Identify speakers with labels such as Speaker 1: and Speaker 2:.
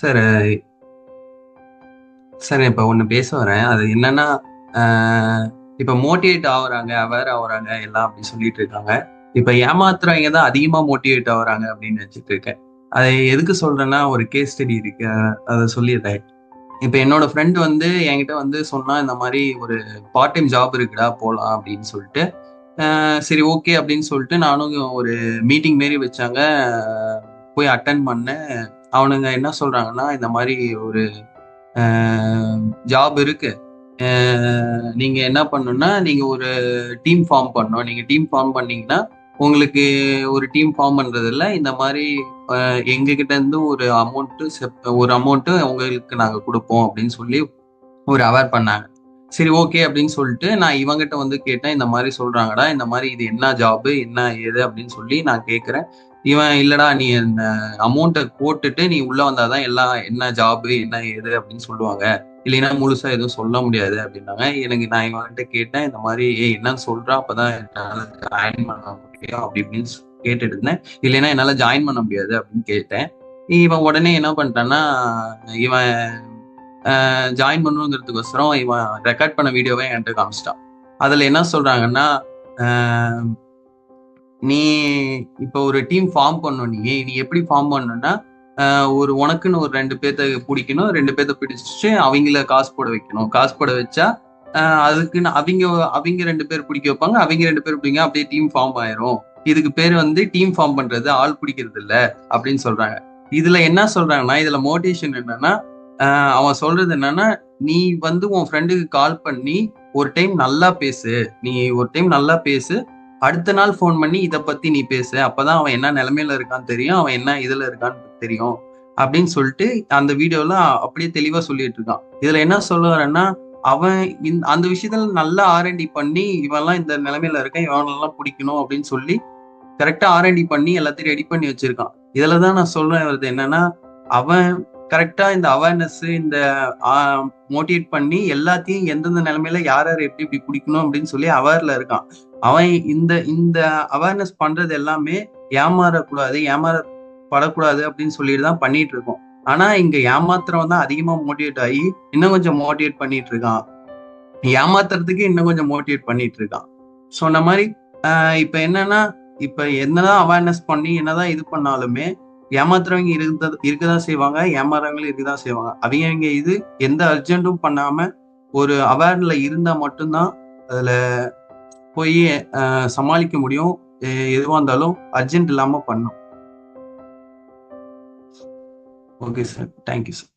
Speaker 1: Sir sir uh, இப்போ ஒன்று பேச வரேன். அது என்னன்னா இப்போ மோட்டிவேட் ஆகுறாங்க அவேர் ஆகுறாங்க எல்லாம் அப்படின்னு சொல்லிட்டு இருக்காங்க. இப்போ ஏமாத்துறவங்க தான் அதிகமாக மோட்டிவேட் ஆகுறாங்க அப்படின்னு நினச்சிட்டு இருக்கேன். அதை எதுக்கு சொல்றேன்னா ஒரு கேஸ் ஸ்டடி இருக்கு. அதை சொல்லிடுறேன். இப்போ என்னோட ஃப்ரெண்டு வந்து என்கிட்ட வந்து சொன்னா இந்த மாதிரி ஒரு பார்ட் டைம் ஜாப் இருக்குடா போகலாம் அப்படின்னு சொல்லிட்டு சரி ஓகே அப்படின்னு சொல்லிட்டு நானும் ஒரு மீட்டிங் மாரி வச்சாங்க. போய் அட்டன் பண்ணேன். அவனுங்க என்ன சொல்றாங்கன்னா இந்த மாதிரி ஒரு ஜாப் இருக்கு. நீங்கள் நீங்க என்ன பண்ணணும்னா நீங்க ஒரு டீம் ஃபார்ம் பண்ணணும். நீங்க டீம் ஃபார்ம் பண்ணீங்கன்னா உங்களுக்கு ஒரு டீம் ஃபார்ம் பண்றதுல இந்த மாதிரி எங்ககிட்ட இருந்து ஒரு அமௌண்ட் ஒரு அமௌண்ட்டு உங்களுக்கு நாங்கள் கொடுப்போம் அப்படின்னு சொல்லி ஒரு அவேர் பண்ணாங்க. சரி ஓகே அப்படின்னு சொல்லிட்டு நான் இவங்கிட்ட வந்து கேட்டேன் இந்த மாதிரி சொல்றாங்கடா இந்த மாதிரி இது என்ன ஜாபு என்ன ஏது அப்படின்னு சொல்லி நான் கேட்குறேன் இவன் இல்லடா நீ இந்த அமௌண்ட்டை போட்டுட்டு நீ உள்ள வந்தாதான் எல்லாம் என்ன ஜாப் என்ன ஏது அப்படின்னு சொல்லுவாங்க. இல்லைன்னா முழுசா எதுவும் சொல்ல முடியாது அப்படின்னாங்க. எனக்கு நான் இவன்கிட்ட கேட்டேன் இந்த மாதிரி ஏய் என்னன்னு சொல்றான் அப்பதான் என்னால ஜாயின் பண்ண முடியும் அப்படி இப்படின்னு கேட்டுட்டு இருந்தேன். இல்லைன்னா என்னால ஜாயின் பண்ண முடியாது அப்படின்னு கேட்டேன். இவன் உடனே என்ன பண்ணிட்டான்னா இவன் ஜாயின் பண்ணுங்கிறதுக்கோசரம் இவன் ரெக்கார்ட் பண்ண வீடியோவை என்கிட்ட காமிச்சிட்டான். அதுல என்ன சொல்றாங்கன்னா நீ இப்போ ஒரு டீம் ஃபார்ம் பண்ணணும். நீ நீ எப்படி ஃபார்ம் பண்ணணும்னா ஒரு உனக்குன்னு ஒரு ரெண்டு பேர்த்த பிடிக்கணும். ரெண்டு பேர்த்த பிடிச்சிட்டு அவங்கள காசு போட வைக்கணும். காசு போட வச்சா அதுக்குன்னு அவங்க அவங்க ரெண்டு பேர் பிடிக்க வைப்பாங்க. அவங்க ரெண்டு பேர் பிடிங்க அப்படியே டீம் ஃபார்ம் ஆயிரும். இதுக்கு பேர் வந்து டீம் ஃபார்ம் பண்றது ஆள் பிடிக்கிறது இல்ல அப்படின்னு சொல்றாங்க. இதுல என்ன சொல்றாங்கன்னா இதுல மோட்டிவேஷன் என்னன்னா அவன் சொல்றது என்னன்னா நீ வந்து உன் ஃப்ரெண்டுக்கு கால் பண்ணி ஒரு டைம் நல்லா பேசு. நீ ஒரு டைம் நல்லா பேசு. அடுத்த நாள் ஃபோன் பண்ணி இதை பத்தி நீ பேசு. அப்பதான் அவன் என்ன நிலைமையில இருக்கான்னு தெரியும். அவன் என்ன இதுல இருக்கான்னு தெரியும். அப்படின்னு சொல்லிட்டு அந்த வீடியோல அப்படியே தெளிவா சொல்லிட்டு இருக்கான். இதுல என்ன சொல்ல வரேன்னா அவன் இந்த அந்த விஷயத்துல நல்லா ஆர்என்டி பண்ணி இவன்லாம் இந்த நிலைமையில இருக்கான். இவனெல்லாம் பிடிக்கணும். அப்படின்னு சொல்லி கரெக்டா ஆர்என்டி பண்ணி எல்லாத்தையும் ரெடி பண்ணி வச்சிருக்கான். இதுலதான் நான் சொல்றேன் வருது என்னன்னா அவன் கரெக்டா இந்த அவேர்னஸ் இந்த மோட்டிவேட் பண்ணி எல்லாத்தையும் எந்தெந்த நிலைமையில யார் யார் எப்படி இப்படி பிடிக்கணும் அப்படின்னு சொல்லி அவேர்ல இருக்கான். அவன் இந்த இந்த அவேர்னஸ் பண்றது எல்லாமே ஏமாறக்கூடாது ஏமாறப்படக்கூடாது அப்படின்னு சொல்லிட்டு தான் பண்ணிட்டு இருக்கோம். ஆனா இங்க ஏமாத்துறவன் தான் அதிகமா மோட்டிவேட் ஆகி இன்னும் கொஞ்சம் மோட்டிவேட் பண்ணிட்டு இருக்கான். ஏமாத்துறதுக்கு இன்னும் கொஞ்சம் மோட்டிவேட் பண்ணிட்டு இருக்கான். சொன்ன மாதிரி ஆஹ் இப்ப என்னன்னா இப்ப என்னதான் அவேர்னஸ் பண்ணி என்னதான் இது பண்ணாலுமே ஏமாத்துறவங்க இருக்க இருக்கதான் செய்வாங்க ஏமாறவங்களும் இருக்கதான் செய்வாங்க. அவங்க இது எந்த அர்ஜென்ட்டும் பண்ணாம ஒரு அவேர்ல இருந்தா மட்டும்தான் அதுல போய் சமாளிக்க முடியும். எதுவாக எதுவா இருந்தாலும் அர்ஜென்ட் இல்லாம பண்ணும் ஓகே சார் தேங்க்யூ சார்